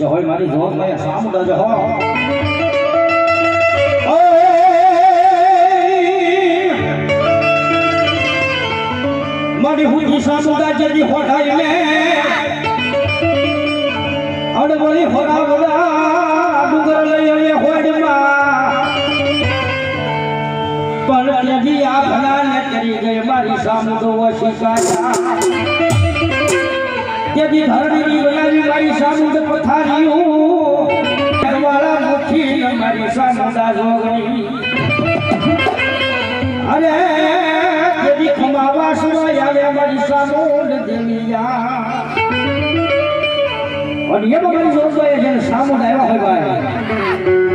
હોય મારી જોતમાં સામુડા જો હો. મારી હુજી સામુડા જેદી હોઠાઈ મે અડવળી હોડા નદી આ ગઈ શિકાયા તેથી ધરણીની બનાવી મારી મારી સામુદા જોગણી. અરે મારી સામુદ દેવીયા અને એમાં મારી આવ્યા હોય ભાઈ.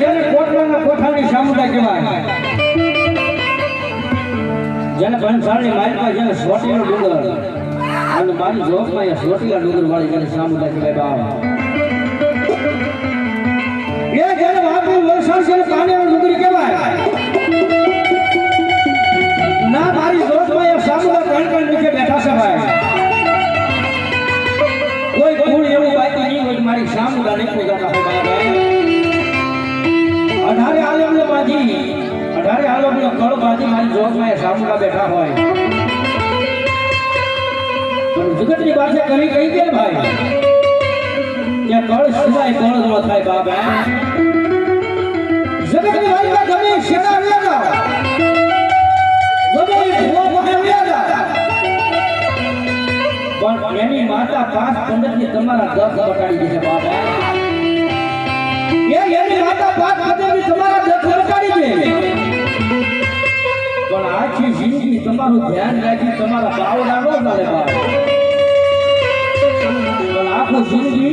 જેને કોટલાના કોઠાની સામુદા કહેવાય. જેને ભણસાળની માલિકમાં જેને સોટીનો ડુંગર અને મારી જોબમાં એ સોટીલા ડુંગર વાળી જેને સામુદા કહેવાય બાપ એ જેને વાપી વરસાદ છે પાણીનો ડુંગર કહેવાય. ના, મારી જોબમાં એ સામુદાય ત્રણ ત્રણ નીચે બેઠા છે ભાઈ. કોઈ ગુણ એવું બાકી નહીં હોય મારી સામુદા નહીં પૂજાતા અઢારે આલમને બાજી અઢારે આલમનો કળ બાજી મારી જોગમાં એ સામુદા બેઠા હોય. જગતની ભાષા કરી કઈ કે ભાઈ? કે કળ સિવાય કળ ન થાય હે? જગતની ભાષા ગમે શેના વ્યાજા ગમે ભૂવા પાસે વ્યાજા પણ એની માતા પાંચ પંદર તમારા દસ બટાડી દીધા બાબા એની માતા પાંચ પંદર તમારું ધ્યાન રાખી તમારા બાવડા નો ચાલે પણ આખું જિંદગી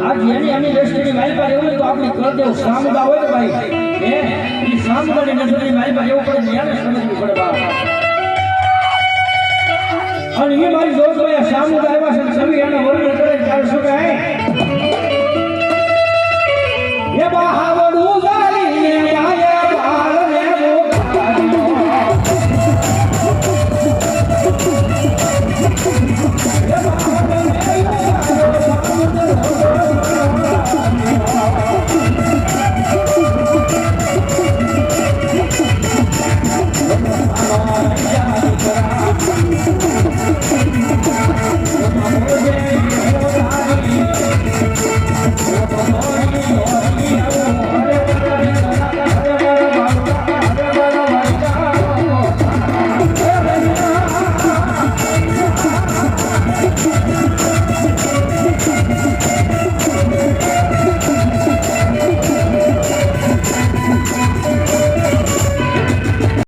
આ જેની અમે દ્રષ્ટિની મારી પાસે એવું તો આપણી કરદેવ દેવ હોય ને ભાઈ એ સામુદાની નજરની મારી પાસે એવું પડે ને સમજવું પડે બાપ. અને એ મારી દોસ્ત ભાઈ સામુદા એવા છે ને એને